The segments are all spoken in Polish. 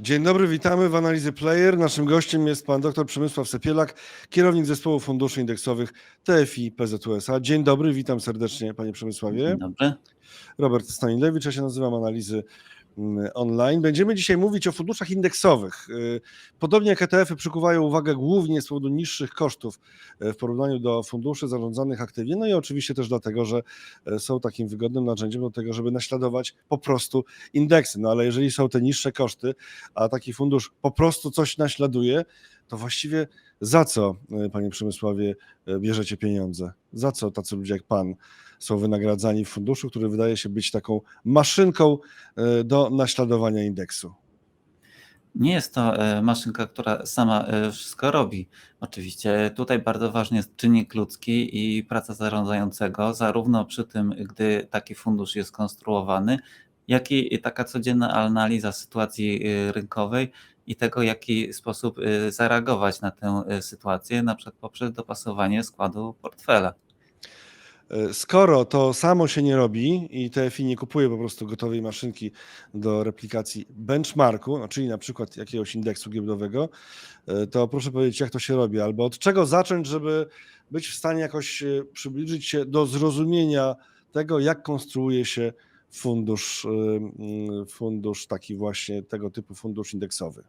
Dzień dobry, witamy w Analizy Player. Naszym gościem jest pan dr Przemysław Sepielak, kierownik zespołu funduszy indeksowych TFI PZUSA. Dzień dobry, witam serdecznie panie Przemysławie. Dzień dobry. Robert Stanilewicz, ja się nazywam Analizy Online. Będziemy dzisiaj mówić o funduszach indeksowych. Y, Podobnie jak ETF-y przykuwają uwagę głównie z powodu niższych kosztów y, w porównaniu do funduszy zarządzanych aktywnie, no i oczywiście też dlatego, że y, są takim wygodnym narzędziem do tego, żeby naśladować po prostu indeksy. No ale jeżeli są te niższe koszty, a taki fundusz po prostu coś naśladuje, to właściwie za co, panie Przemysławie, bierzecie pieniądze? Za co tacy ludzie jak pan są wynagradzani w funduszu, który wydaje się być taką maszynką y, do naśladowania indeksu? Nie jest to e, maszynka, która sama e, wszystko robi. Oczywiście tutaj bardzo ważny jest czynnik ludzki i praca zarządzającego, zarówno przy tym, gdy taki fundusz jest konstruowany, jak i taka codzienna analiza sytuacji e, rynkowej i tego, w jaki sposób e, zareagować na tę e, sytuację, na przykład poprzez dopasowanie składu portfela. Y, Skoro to samo się nie robi i TFI nie kupuje po prostu gotowej maszynki do replikacji benchmarku, no czyli na przykład jakiegoś indeksu giełdowego, y, to proszę powiedzieć, jak to się robi, albo od czego zacząć, żeby być w stanie jakoś y, przybliżyć się do zrozumienia tego, jak konstruuje się fundusz, fundusz taki właśnie tego typu fundusz indeksowy.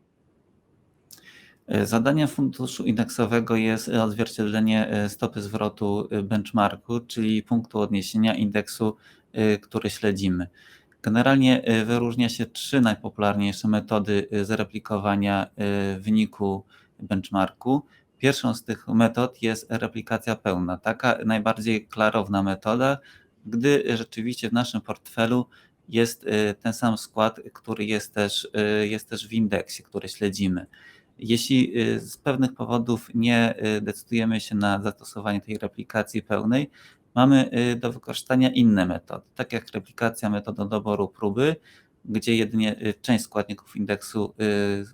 E, Zadaniem funduszu indeksowego jest odzwierciedlenie e, stopy zwrotu e, benchmarku, czyli punktu odniesienia indeksu, który śledzimy. Generalnie wyróżnia się trzy najpopularniejsze metody zreplikowania wyniku benchmarku. Pierwszą z tych metod jest replikacja pełna. Taka najbardziej klarowna metoda, gdy rzeczywiście w naszym portfelu jest ten sam skład, który jest też, jest też w indeksie, który śledzimy. Jeśli y, z pewnych powodów nie y, decydujemy się na zastosowanie tej replikacji pełnej, mamy y, do wykorzystania inne metody, tak jak replikacja metodą doboru próby, gdzie jedynie część składników indeksu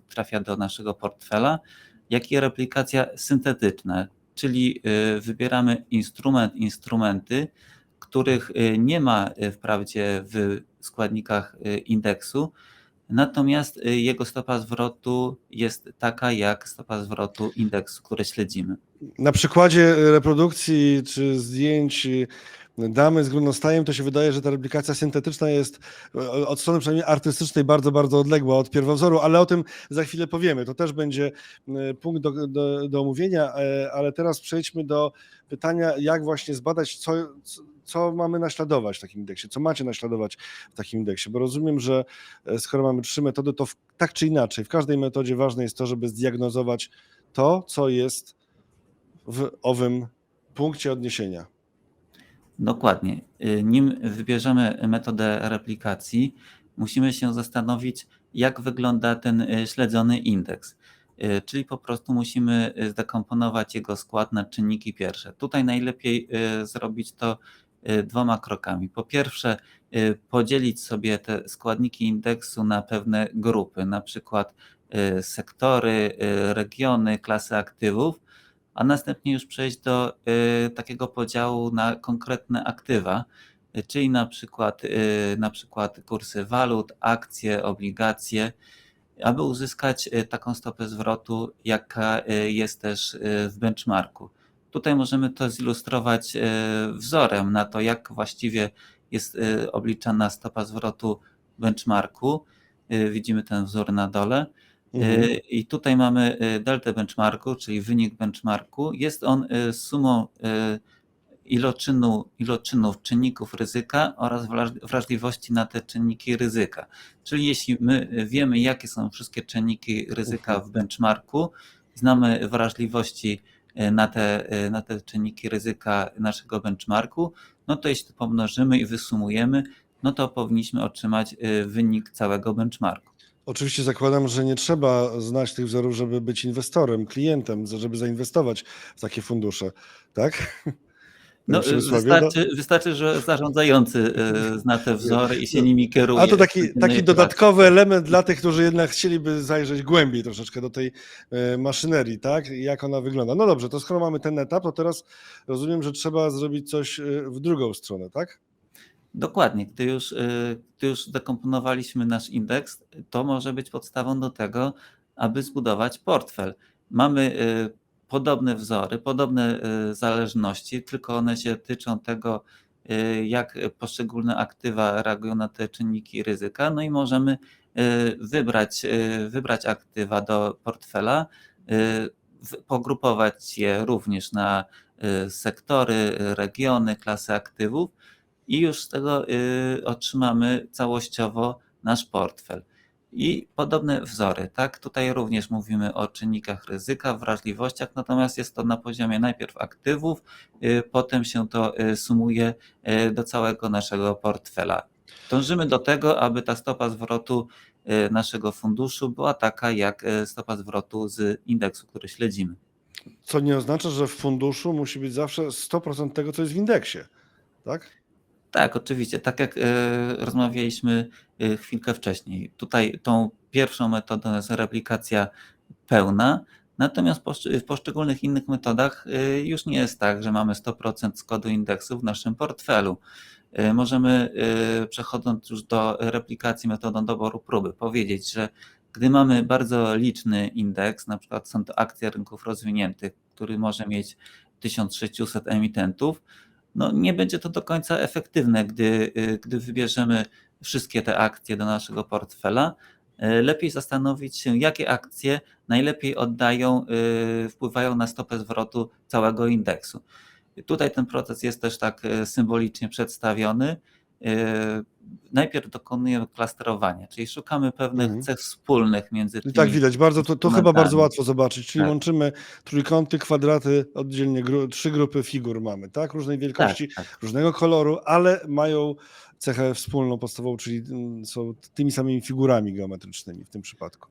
trafia do naszego portfela, jak i replikacja syntetyczna, czyli wybieramy instrument, instrumenty, których nie ma wprawdzie w składnikach indeksu, Natomiast y, jego stopa zwrotu jest taka jak stopa zwrotu indeksu, który śledzimy. Na przykładzie reprodukcji czy zdjęć y, damy z grunostajem, to się wydaje, że ta replikacja syntetyczna jest e, od strony przynajmniej artystycznej bardzo, bardzo odległa od pierwowzoru, ale o tym za chwilę powiemy. To też będzie e, punkt do, do, do omówienia, e, ale teraz przejdźmy do pytania, jak właśnie zbadać, co, co mamy naśladować w takim indeksie, co macie naśladować w takim indeksie, bo rozumiem, że skoro mamy trzy metody, to w, tak czy inaczej, w każdej metodzie ważne jest to, żeby zdiagnozować to, co jest w owym punkcie odniesienia. Dokładnie. Y, Nim wybierzemy metodę replikacji, musimy się zastanowić, jak wygląda ten y, śledzony indeks. Y, Czyli po prostu musimy zdekomponować jego skład na czynniki pierwsze. Tutaj najlepiej zrobić to dwoma krokami. Po pierwsze, podzielić sobie te składniki indeksu na pewne grupy, na przykład sektory, regiony, klasy aktywów, a następnie już przejść do y, takiego podziału na konkretne aktywa, czyli na przykład, y, na przykład kursy walut, akcje, obligacje, aby uzyskać y, taką stopę zwrotu, jaka jest też w benchmarku. Tutaj możemy to zilustrować wzorem na to, jak właściwie jest obliczana stopa zwrotu benchmarku. Widzimy ten wzór na dole. Mhm. Y, I tutaj mamy y, deltę benchmarku, czyli wynik benchmarku. Jest on y, sumą iloczynu, iloczynów czynników ryzyka oraz wraż- wrażliwości na te czynniki ryzyka. Czyli jeśli my wiemy, jakie są wszystkie czynniki ryzyka w benchmarku, znamy wrażliwości na te, na te czynniki ryzyka naszego benchmarku, no to jeśli pomnożymy i wysumujemy, no to powinniśmy otrzymać wynik całego benchmarku. Oczywiście zakładam, że nie trzeba znać tych wzorów, żeby być inwestorem, klientem, żeby zainwestować w takie fundusze, tak? No, Przemysławie, wystarczy, wystarczy, że zarządzający y, zna te wzory i się nimi kieruje. A to taki, taki dodatkowy element dla tych, którzy jednak chcieliby zajrzeć głębiej troszeczkę do tej e, maszynerii, tak? Jak ona wygląda. No dobrze, to skoro mamy ten etap, to teraz rozumiem, że trzeba zrobić coś e, w drugą stronę, tak? Dokładnie. Gdy już, y, gdy już zdekomponowaliśmy nasz indeks, to może być podstawą do tego, aby zbudować portfel. Mamy y, podobne wzory, podobne y, zależności, tylko one się tyczą tego, jak poszczególne aktywa reagują na te czynniki ryzyka. No i możemy wybrać, wybrać aktywa do portfela, pogrupować je również na sektory, regiony, klasy aktywów i już z tego y, otrzymamy całościowo nasz portfel. I podobne wzory, tak? Tutaj również mówimy o czynnikach ryzyka, wrażliwościach, natomiast jest to na poziomie najpierw aktywów, y, potem się to y, sumuje do całego naszego portfela. Dążymy do tego, aby ta stopa zwrotu naszego funduszu była taka jak stopa zwrotu z indeksu, który śledzimy. Co nie oznacza, że w funduszu musi być zawsze 100% tego, co jest w indeksie. Tak? Tak, oczywiście. Tak jak e, rozmawialiśmy e, chwilkę wcześniej. Tutaj tą pierwszą metodą jest replikacja pełna, natomiast w poszczególnych innych metodach e, już nie jest tak, że mamy 100% z kodu indeksu w naszym portfelu. Możemy, przechodząc już do replikacji metodą doboru próby, powiedzieć, że gdy mamy bardzo liczny indeks, na przykład są to akcje rynków rozwiniętych, który może mieć 1600 emitentów, no nie będzie to do końca efektywne, gdy, y, gdy wybierzemy wszystkie te akcje do naszego portfela. Y, Lepiej zastanowić się, jakie akcje najlepiej oddają, y, wpływają na stopę zwrotu całego indeksu. Tutaj ten proces jest też tak symbolicznie przedstawiony. Y, Najpierw dokonujemy klasterowania, czyli szukamy pewnych Mhm. cech wspólnych między I tymi tak widać, bardzo, to, to chyba bardzo łatwo zobaczyć. Czyli Tak. łączymy trójkąty, kwadraty, oddzielnie gru, trzy grupy figur mamy, tak? Różnej Tak, wielkości, tak. różnego koloru, ale mają cechę wspólną, podstawową, czyli mm, są tymi samymi figurami geometrycznymi w tym przypadku.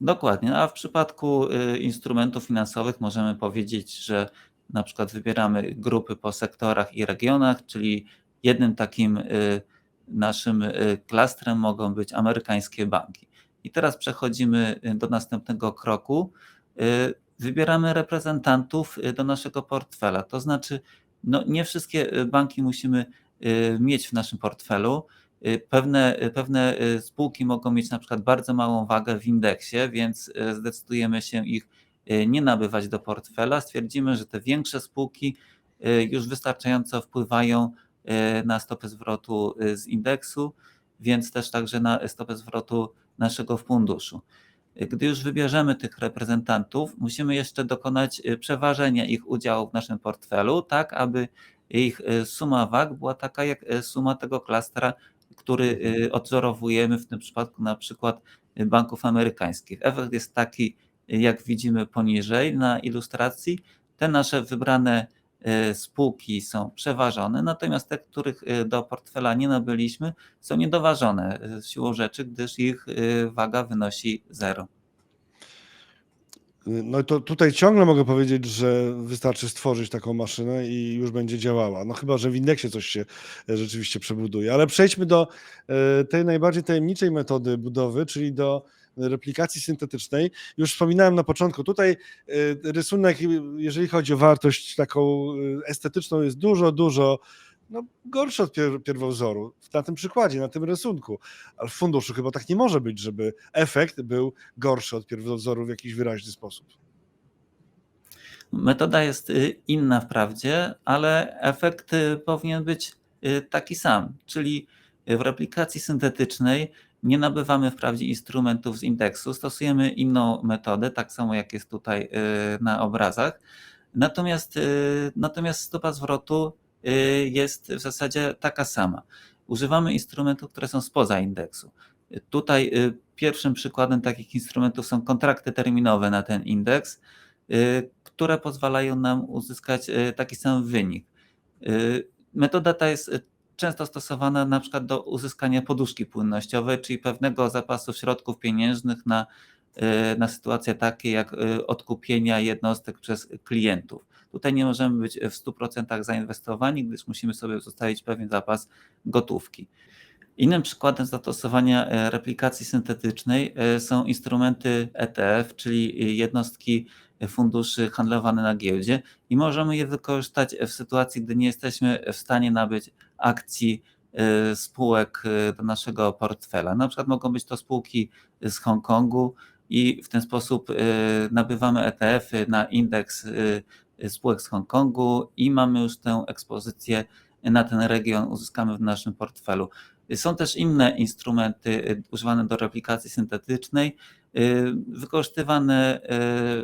Dokładnie, a w przypadku y, instrumentów finansowych możemy powiedzieć, że na przykład wybieramy grupy po sektorach i regionach, czyli jednym takim y, naszym y, klastrem mogą być amerykańskie banki. I teraz przechodzimy y, do następnego kroku. Wybieramy reprezentantów do naszego portfela. To znaczy, no nie wszystkie banki musimy mieć w naszym portfelu. Pewne, pewne spółki mogą mieć na przykład bardzo małą wagę w indeksie, więc zdecydujemy się ich nie nabywać do portfela. Stwierdzimy, że te większe spółki już wystarczająco wpływają na stopę zwrotu y, z indeksu, więc też także na stopę zwrotu naszego funduszu. Y, Gdy już wybierzemy tych reprezentantów, musimy jeszcze dokonać y, przeważenia ich udziału w naszym portfelu, tak aby ich y, suma wag była taka jak y, suma tego klastra, który y, odwzorowujemy w tym przypadku na przykład y, banków amerykańskich. Efekt jest taki, y, jak widzimy poniżej na ilustracji. Te nasze wybrane y, spółki są przeważone, natomiast te, których y, do portfela nie nabyliśmy, są niedoważone y, siłą rzeczy, gdyż ich y, waga wynosi zero. No to tutaj ciągle mogę powiedzieć, że wystarczy stworzyć taką maszynę i już będzie działała. No chyba, że w indeksie coś się e, rzeczywiście przebuduje. Ale przejdźmy do e, tej najbardziej tajemniczej metody budowy, czyli do replikacji syntetycznej. Już wspominałem na początku, tutaj e, rysunek, jeżeli chodzi o wartość taką e, estetyczną, jest dużo, dużo no, gorszy od pier pierwowzoru. Na tym przykładzie, na tym rysunku. Ale w funduszu chyba tak nie może być, żeby efekt był gorszy od pierwowzoru w jakiś wyraźny sposób. Metoda jest y, inna wprawdzie, ale efekt y, powinien być y, taki sam, czyli w replikacji syntetycznej nie nabywamy wprawdzie instrumentów z indeksu, stosujemy inną metodę, tak samo jak jest tutaj y, na obrazach. Natomiast, y, natomiast stopa zwrotu y, jest w zasadzie taka sama. Używamy instrumentów, które są spoza indeksu. Tutaj pierwszym przykładem takich instrumentów są kontrakty terminowe na ten indeks, które pozwalają nam uzyskać taki sam wynik. Metoda ta jest często stosowana na przykład do uzyskania poduszki płynnościowej, czyli pewnego zapasu środków pieniężnych na, y, na sytuacje takie jak y, odkupienia jednostek przez klientów. Tutaj nie możemy być w 100% zainwestowani, gdyż musimy sobie zostawić pewien zapas gotówki. Innym przykładem zastosowania e, replikacji syntetycznej są instrumenty ETF, czyli jednostki funduszy handlowane na giełdzie i możemy je wykorzystać w sytuacji, gdy nie jesteśmy w stanie nabyć akcji y, spółek y, do naszego portfela. Na przykład mogą być to spółki z Hongkongu i w ten sposób y, nabywamy ETF-y na indeks spółek z Hongkongu i mamy już tę ekspozycję na ten region uzyskamy w naszym portfelu. Są też inne instrumenty używane do replikacji syntetycznej, wykorzystywane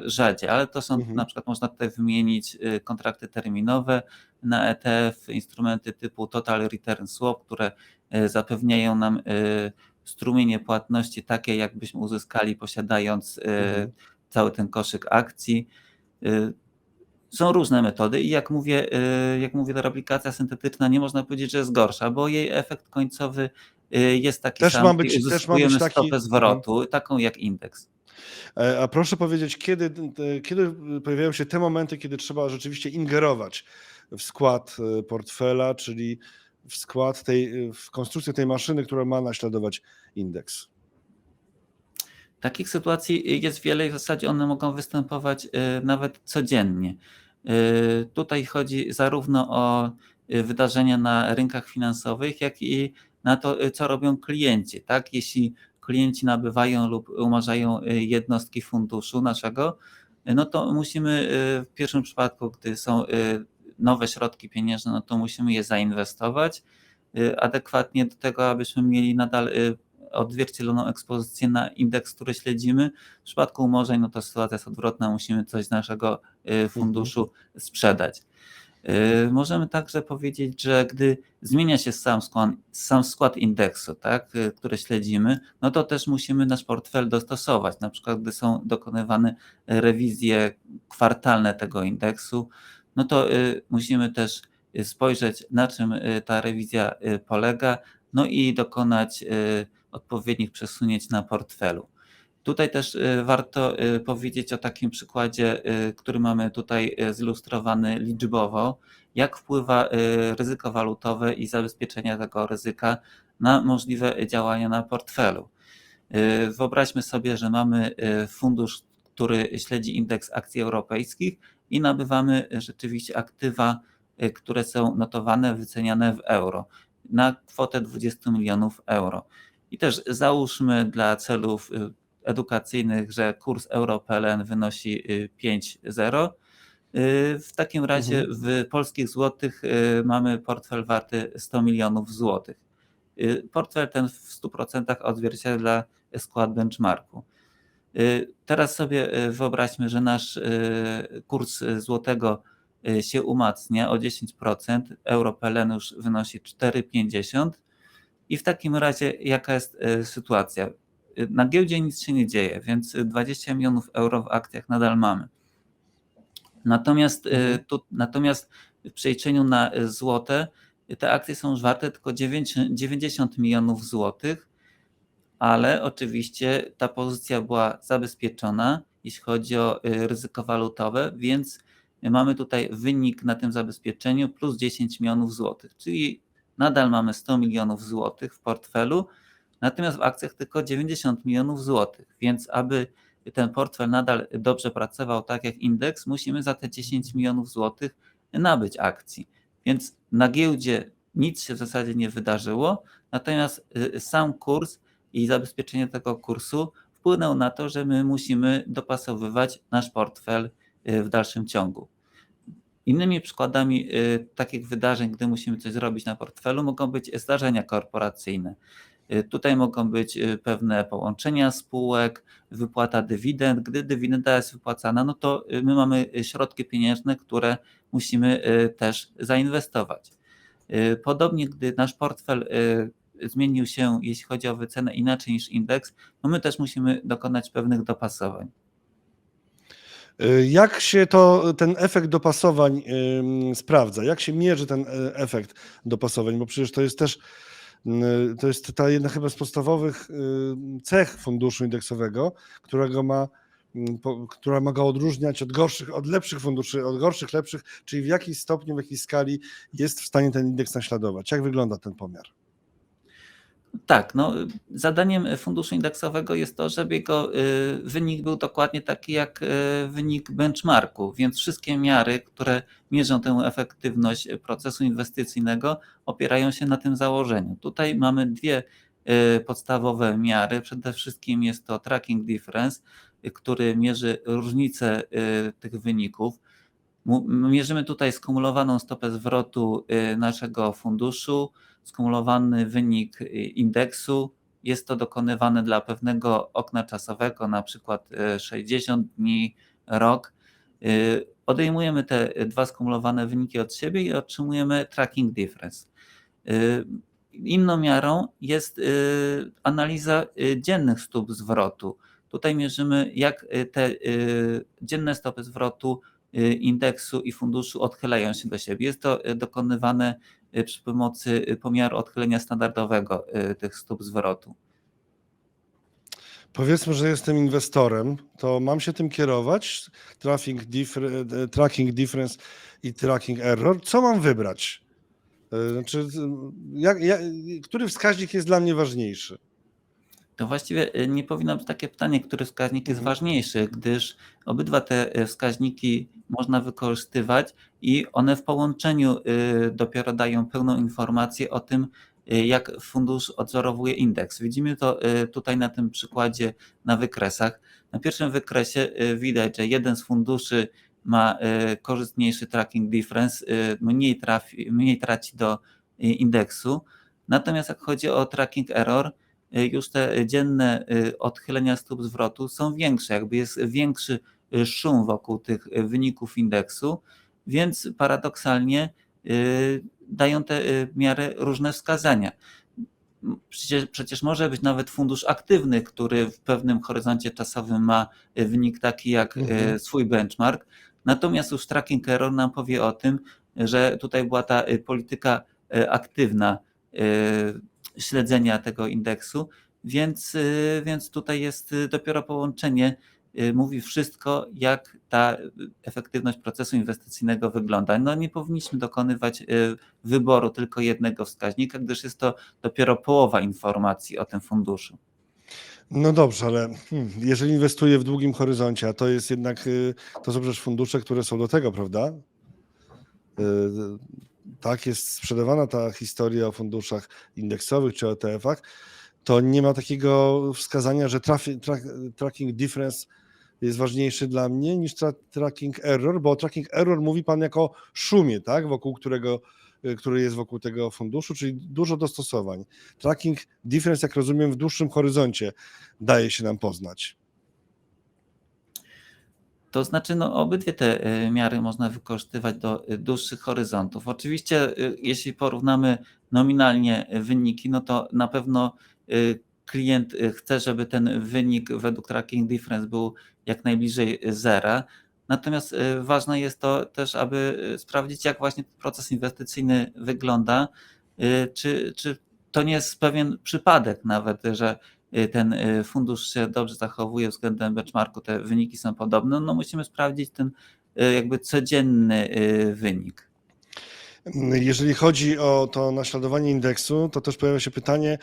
y, rzadziej, ale to są Mhm. na przykład można tutaj wymienić y, kontrakty terminowe na ETF, instrumenty typu Total Return Swap, które y, zapewniają nam y, strumienie płatności takie, jakbyśmy uzyskali posiadając y, Mhm. cały ten koszyk akcji. Y, Są różne metody i jak mówię, y, jak mówię, ta replikacja syntetyczna nie można powiedzieć, że jest gorsza, bo jej efekt końcowy y, jest taki Też sam ma być- też ma być taki- stopę zwrotu, taką jak indeks. E, A proszę powiedzieć, kiedy, te- kiedy pojawiają się te momenty, kiedy trzeba rzeczywiście ingerować w skład e, portfela, czyli w skład tej, w konstrukcję tej maszyny, która ma naśladować indeks? Takich sytuacji jest wiele i w zasadzie one mogą występować y, nawet codziennie. Y, Tutaj chodzi zarówno o y, wydarzenia na rynkach finansowych, jak i na to, y, co robią klienci. Tak? Jeśli klienci nabywają lub umarzają y, jednostki funduszu naszego, y, no to musimy w pierwszym przypadku, gdy są nowe środki pieniężne, no to musimy je zainwestować adekwatnie do tego, abyśmy mieli nadal odzwierciedloną ekspozycję na indeks, który śledzimy. W przypadku umorzeń, no to sytuacja jest odwrotna, musimy coś z naszego y, funduszu sprzedać. Y, Możemy także powiedzieć, że gdy zmienia się sam skład, sam skład indeksu, tak, y, który śledzimy, no to też musimy nasz portfel dostosować. Na przykład, gdy są dokonywane rewizje kwartalne tego indeksu, no to y, musimy też spojrzeć, na czym ta rewizja polega, no i dokonać odpowiednich przesunięć na portfelu. Tutaj też y, warto y, powiedzieć o takim przykładzie, y, który mamy tutaj zilustrowany liczbowo, jak wpływa ryzyko walutowe i zabezpieczenie tego ryzyka na możliwe działania na portfelu. Wyobraźmy sobie, że mamy fundusz, który śledzi indeks akcji europejskich i nabywamy rzeczywiście aktywa, które są notowane, wyceniane w euro na kwotę 20 milionów euro. I też załóżmy dla celów edukacyjnych, że kurs euro-PLN wynosi y, 5,0. Y, W takim razie w polskich złotych y, mamy portfel warty 100 milionów złotych. Y, Portfel ten w 100% odzwierciedla skład benchmarku. Y, Teraz sobie y, wyobraźmy, że nasz y, kurs złotego y, się umacnia o 10%, euro PLN już wynosi 4,50 i w takim razie jaka jest y, sytuacja? Na giełdzie nic się nie dzieje, więc y, 20 milionów euro w akcjach nadal mamy. Natomiast, y, Mhm. tu, natomiast w przeliczeniu na y, złote y, te akcje są już warte tylko 9 90 milionów złotych, ale oczywiście ta pozycja była zabezpieczona, jeśli chodzi o ryzyko walutowe, więc mamy tutaj wynik na tym zabezpieczeniu plus 10 milionów złotych, czyli nadal mamy 100 milionów złotych w portfelu, natomiast w akcjach tylko 90 milionów złotych, więc aby ten portfel nadal dobrze pracował tak jak indeks, musimy za te 10 milionów złotych nabyć akcji. Więc na giełdzie nic się w zasadzie nie wydarzyło, natomiast y, sam kurs i zabezpieczenie tego kursu wpłynął na to, że my musimy dopasowywać nasz portfel y, w dalszym ciągu. Innymi przykładami y, takich wydarzeń, gdy musimy coś zrobić na portfelu, mogą być zdarzenia korporacyjne. Y, Tutaj mogą być y, pewne połączenia spółek, wypłata dywidend. Gdy dywidenda jest wypłacana, no to y, my mamy środki pieniężne, które musimy też zainwestować. Podobnie, gdy nasz portfel zmienił się, jeśli chodzi o wycenę inaczej niż indeks, no my też musimy dokonać pewnych dopasowań. Jak się to, ten efekt dopasowań sprawdza? Jak się mierzy ten efekt dopasowań? Bo przecież to jest też to jest ta jedna chyba z podstawowych y, cech funduszu indeksowego, którego ma, po- która ma go odróżniać od gorszych, od lepszych funduszy, od gorszych, lepszych, czyli w jakim stopniu, w jakiej skali jest w stanie ten indeks naśladować? Jak wygląda ten pomiar? Tak, no, zadaniem funduszu indeksowego jest to, żeby jego y, wynik był dokładnie taki jak y, wynik benchmarku, więc wszystkie miary, które mierzą tę efektywność procesu inwestycyjnego, opierają się na tym założeniu. Tutaj mamy dwie y, podstawowe miary. Przede wszystkim jest to tracking difference, który mierzy różnicę tych wyników. Mierzymy tutaj skumulowaną stopę zwrotu naszego funduszu, skumulowany wynik y, indeksu. Jest to dokonywane dla pewnego okna czasowego, na przykład y, 60 dni, rok. Y, Odejmujemy te dwa skumulowane wyniki od siebie i otrzymujemy tracking difference. Y, Inną miarą jest y, analiza y, dziennych stóp zwrotu. Tutaj mierzymy, jak y, te y, dzienne stopy zwrotu y, indeksu i funduszu odchylają się do siebie. Jest to y, dokonywane y, przy pomocy y, pomiaru odchylenia standardowego y, tych stóp zwrotu. Powiedzmy, że jestem inwestorem, to mam się tym kierować? Tracking, differ, tracking difference i tracking error. Co mam wybrać? Znaczy, jak, jak, który wskaźnik jest dla mnie ważniejszy? To właściwie y, nie powinno być takie pytanie, który wskaźnik jest Mhm. ważniejszy, gdyż obydwa te y, wskaźniki można wykorzystywać i one w połączeniu y, dopiero dają pełną informację o tym, jak fundusz odzorowuje indeks. Widzimy to tutaj na tym przykładzie na wykresach. Na pierwszym wykresie widać, że jeden z funduszy ma korzystniejszy tracking difference, mniej, trafi, mniej traci do indeksu. Natomiast jak chodzi o tracking error, już te dzienne y, odchylenia stóp zwrotu są większe, jakby jest większy y, szum wokół tych y, wyników indeksu, więc paradoksalnie y, dają te y, miary różne wskazania. Przecież, przecież może być nawet fundusz aktywny, który w pewnym horyzoncie czasowym ma y, wynik taki jak y, Mhm. swój benchmark, natomiast już tracking error nam powie o tym, że tutaj była ta y, polityka y, aktywna y, śledzenia tego indeksu, więc, y, więc tutaj jest y, dopiero połączenie, y, mówi wszystko, jak ta efektywność procesu inwestycyjnego wygląda. No nie powinniśmy dokonywać wyboru tylko jednego wskaźnika, gdyż jest to dopiero połowa informacji o tym funduszu. No dobrze, ale hmm, jeżeli inwestuję w długim horyzoncie, a to jest jednak, to są przecież fundusze, które są do tego, prawda? Tak jest sprzedawana ta historia o funduszach indeksowych czy ETF-ach, to nie ma takiego wskazania, że trafi, tra, tracking difference jest ważniejszy dla mnie niż tra, tracking error, bo tracking error mówi pan jako szumie, tak, wokół którego, y, który jest wokół tego funduszu, czyli dużo dostosowań. Tracking difference, jak rozumiem, w dłuższym horyzoncie daje się nam poznać. To znaczy, no, obydwie te y, miary można wykorzystywać do y, dłuższych horyzontów. Oczywiście, y, jeśli porównamy nominalnie wyniki, no to na pewno klient chce, żeby ten wynik według tracking difference był jak najbliżej zera. Natomiast ważne jest to też, aby sprawdzić, jak właśnie proces inwestycyjny wygląda, czy, czy to nie jest pewien przypadek nawet, że ten y, fundusz się dobrze zachowuje względem benchmarku, te wyniki są podobne, no musimy sprawdzić ten y, jakby codzienny y, wynik. Jeżeli chodzi o to naśladowanie indeksu, to też pojawia się pytanie,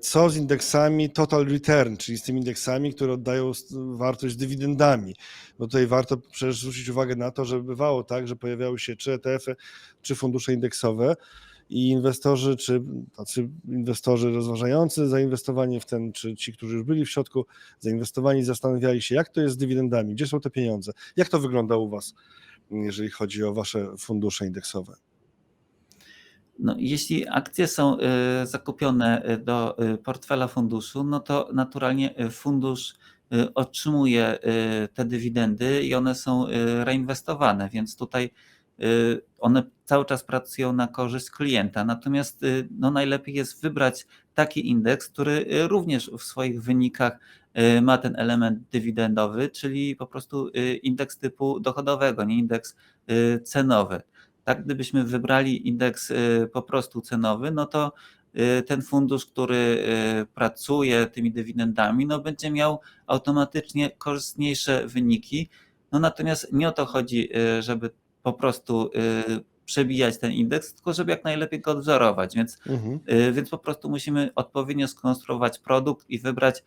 co z indeksami total return, czyli z tymi indeksami, które oddają wartość dywidendami. Bo tutaj warto przecież zwrócić uwagę na to, że bywało tak, że pojawiały się czy ETF-y, czy fundusze indeksowe i inwestorzy, czy tacy inwestorzy rozważający zainwestowanie w ten, czy ci, którzy już byli w środku zainwestowani, zastanawiali się, jak to jest z dywidendami, gdzie są te pieniądze, jak to wygląda u Was, jeżeli chodzi o Wasze fundusze indeksowe. No, jeśli akcje są y, zakupione y, do y, portfela funduszu, no to naturalnie fundusz otrzymuje te dywidendy i one są reinwestowane, więc tutaj one cały czas pracują na korzyść klienta. Natomiast y, no, najlepiej jest wybrać taki indeks, który y, również w swoich wynikach y, ma ten element dywidendowy, czyli po prostu y, indeks typu dochodowego, nie indeks y, cenowy. Tak, gdybyśmy wybrali indeks y, po prostu cenowy, no to y, ten fundusz, który y, pracuje tymi dywidendami, no będzie miał automatycznie korzystniejsze wyniki. No natomiast nie o to chodzi, y, żeby po prostu y, przebijać ten indeks, tylko żeby jak najlepiej go odwzorować, więc, Mhm. y, więc po prostu musimy odpowiednio skonstruować produkt i wybrać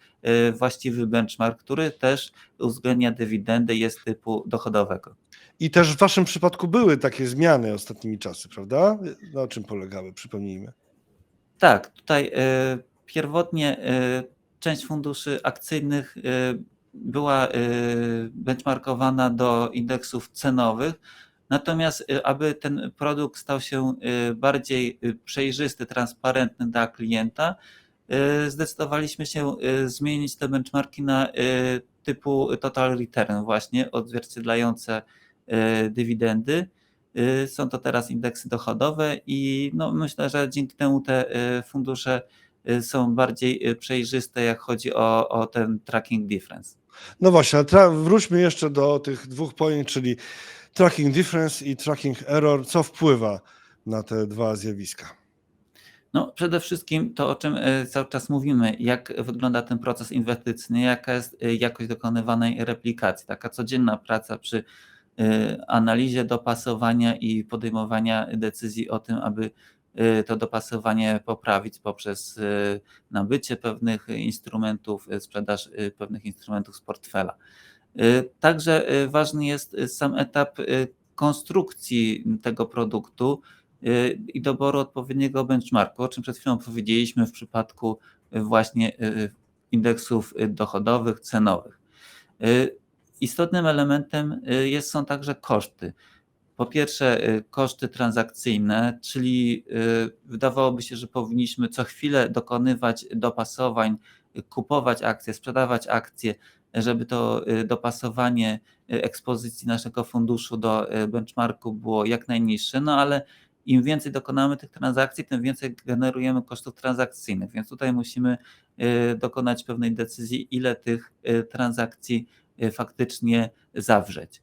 y, właściwy benchmark, który też uwzględnia dywidendę, jest typu dochodowego. I też w waszym przypadku były takie zmiany ostatnimi czasy, prawda? Na czym polegały? Przypomnijmy. Tak, tutaj pierwotnie część funduszy akcyjnych była benchmarkowana do indeksów cenowych, natomiast y, aby ten produkt stał się y, bardziej y, przejrzysty, transparentny dla klienta, zdecydowaliśmy się zmienić te benchmarki na typu total return właśnie, odzwierciedlające dywidendy. Są to teraz indeksy dochodowe i no myślę, że dzięki temu te fundusze są bardziej przejrzyste, jak chodzi o, o ten tracking difference. No właśnie, ale wróćmy jeszcze do tych dwóch pojęć, czyli tracking difference i tracking error. Co wpływa na te dwa zjawiska? No, przede wszystkim to, o czym y, cały czas mówimy, jak wygląda ten proces inwestycyjny, jaka jest y, jakość dokonywanej replikacji, taka codzienna praca przy y, analizie dopasowania i podejmowania decyzji o tym, aby to dopasowanie poprawić poprzez y, nabycie pewnych instrumentów, y, sprzedaż y, pewnych instrumentów z portfela. Y, Także y, ważny jest y, sam etap y, konstrukcji tego produktu y, i doboru odpowiedniego benchmarku, o czym przed chwilą powiedzieliśmy w przypadku y, właśnie y, indeksów y, dochodowych, cenowych. Y, Istotnym elementem y, jest, są także koszty. Po pierwsze, y, koszty transakcyjne, czyli y, wydawałoby się, że powinniśmy co chwilę dokonywać dopasowań, kupować akcje, sprzedawać akcje, żeby to y, dopasowanie ekspozycji naszego funduszu do benchmarku było jak najniższe, no ale im więcej dokonamy tych transakcji, tym więcej generujemy kosztów transakcyjnych, więc tutaj musimy dokonać pewnej decyzji, ile tych transakcji faktycznie zawrzeć.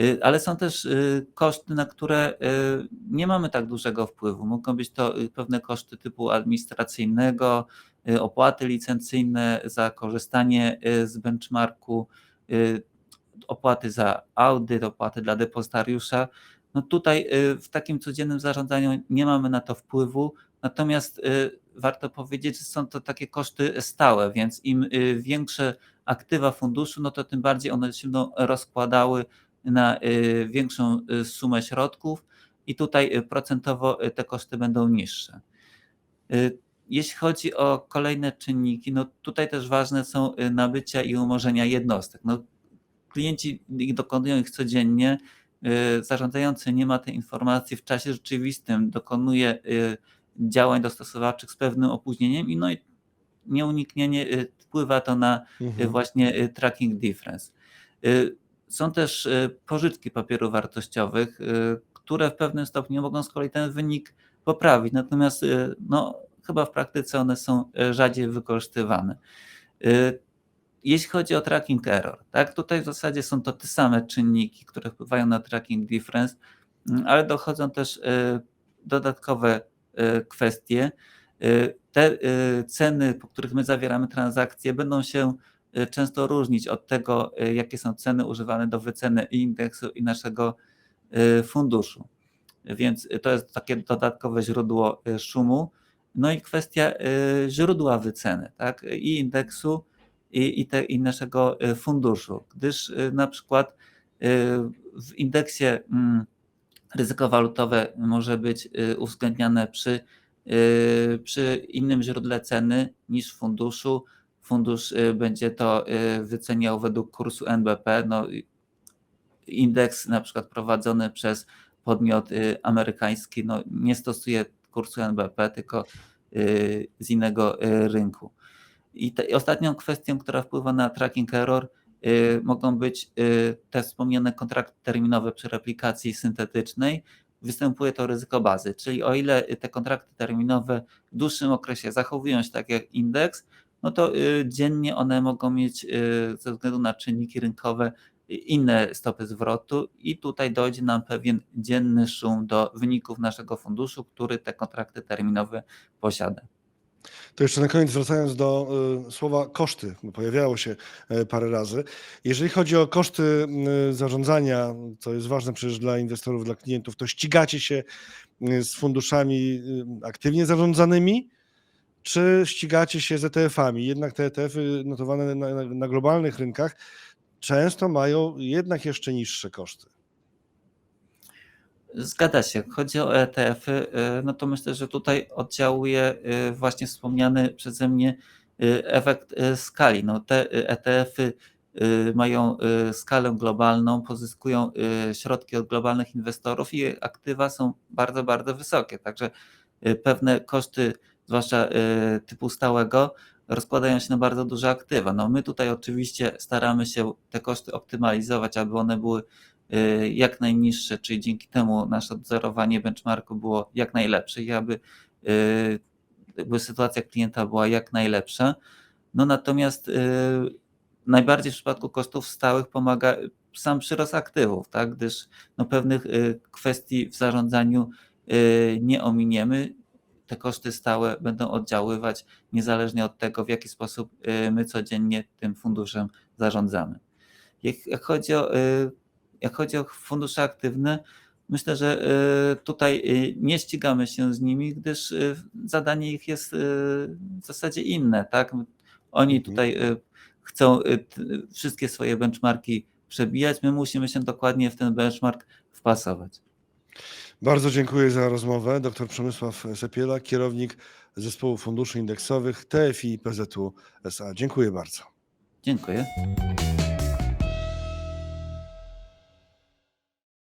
Y, Ale są też y, koszty, na które y, nie mamy tak dużego wpływu. Mogą być to pewne koszty typu administracyjnego, opłaty licencyjne za korzystanie z benchmarku, opłaty za audyt, opłaty dla depozytariusza. No tutaj w takim codziennym zarządzaniu nie mamy na to wpływu, natomiast warto powiedzieć, że są to takie koszty stałe, więc im większe aktywa funduszu, no to tym bardziej one się będą rozkładały na y, większą y, sumę środków i tutaj y, procentowo te koszty będą niższe. Jeśli chodzi o kolejne czynniki, no tutaj też ważne są nabycia i umorzenia jednostek. No, klienci dokonują ich codziennie, zarządzający nie ma tej informacji w czasie rzeczywistym, dokonuje działań dostosowawczych z pewnym opóźnieniem i no i nieuniknienie wpływa to na Mhm. właśnie tracking difference. Są też y, pożyczki papierów wartościowych, y, które w pewnym stopniu mogą z kolei ten wynik poprawić, natomiast y, no, chyba w praktyce one są rzadziej wykorzystywane. Jeśli chodzi o tracking error, tak, tutaj w zasadzie są to te same czynniki, które wpływają na tracking difference, mm, ale dochodzą też dodatkowe kwestie. Te ceny, po których my zawieramy transakcje, będą się często różnić od tego, y, jakie są ceny używane do wyceny indeksu i naszego y, funduszu. Więc y, to jest takie dodatkowe źródło y, szumu. No i kwestia y, źródła wyceny, tak, i indeksu, i, i, te, i naszego y, funduszu, gdyż y, na przykład y, w indeksie mm, ryzyko walutowe może być y, uwzględniane przy, y, przy innym źródle ceny niż w funduszu. Fundusz y, będzie to y, wyceniał według kursu NBP. No, indeks na przykład prowadzony przez podmiot y, amerykański no, nie stosuje kursu NBP, tylko z innego rynku. I, te, i ostatnią kwestią, która wpływa na tracking error, y, mogą być y, te wspomniane kontrakty terminowe przy replikacji syntetycznej. Występuje to ryzyko bazy, czyli o ile te kontrakty terminowe w dłuższym okresie zachowują się tak jak indeks, no to y, dziennie one mogą mieć y, ze względu na czynniki rynkowe y, inne stopy zwrotu i tutaj dojdzie nam pewien dzienny szum do wyników naszego funduszu, który te kontrakty terminowe posiada. To jeszcze na koniec wracając do słowa koszty, bo pojawiało się parę razy. Jeżeli chodzi o koszty zarządzania, co jest ważne przecież dla inwestorów, dla klientów, to ścigacie się z funduszami aktywnie zarządzanymi, czy ścigacie się z ETF-ami? Jednak te ETF-y notowane na, na, na globalnych rynkach często mają jednak jeszcze niższe koszty. Zgadza się. Chodzi o ETF-y, y, no to myślę, że tutaj oddziałuje y, właśnie wspomniany przeze mnie y, efekt skali. No te ETF-y mają skalę globalną, pozyskują środki od globalnych inwestorów i aktywa są bardzo, bardzo wysokie. Także pewne koszty, zwłaszcza y, typu stałego, rozkładają się na bardzo duże aktywa. No my tutaj oczywiście staramy się te koszty optymalizować, aby one były y, jak najniższe, czyli dzięki temu nasze odzorowanie benchmarku było jak najlepsze i aby y, jakby sytuacja klienta była jak najlepsza. No natomiast najbardziej w przypadku kosztów stałych pomaga sam przyrost aktywów, tak? gdyż no, pewnych kwestii w zarządzaniu nie ominiemy. Te koszty stałe będą oddziaływać niezależnie od tego, w jaki sposób y, my codziennie tym funduszem zarządzamy. Jak, chodzi o y, jak chodzi o fundusze aktywne, myślę, że y, tutaj nie ścigamy się z nimi, gdyż zadanie ich jest w zasadzie inne, tak? Oni Mhm. tutaj chcą wszystkie swoje benchmarki przebijać, my musimy się dokładnie w ten benchmark wpasować. Bardzo dziękuję za rozmowę. Dr Przemysław Sepiela, kierownik zespołu funduszy indeksowych TFI PZU SA. Dziękuję bardzo. Dziękuję.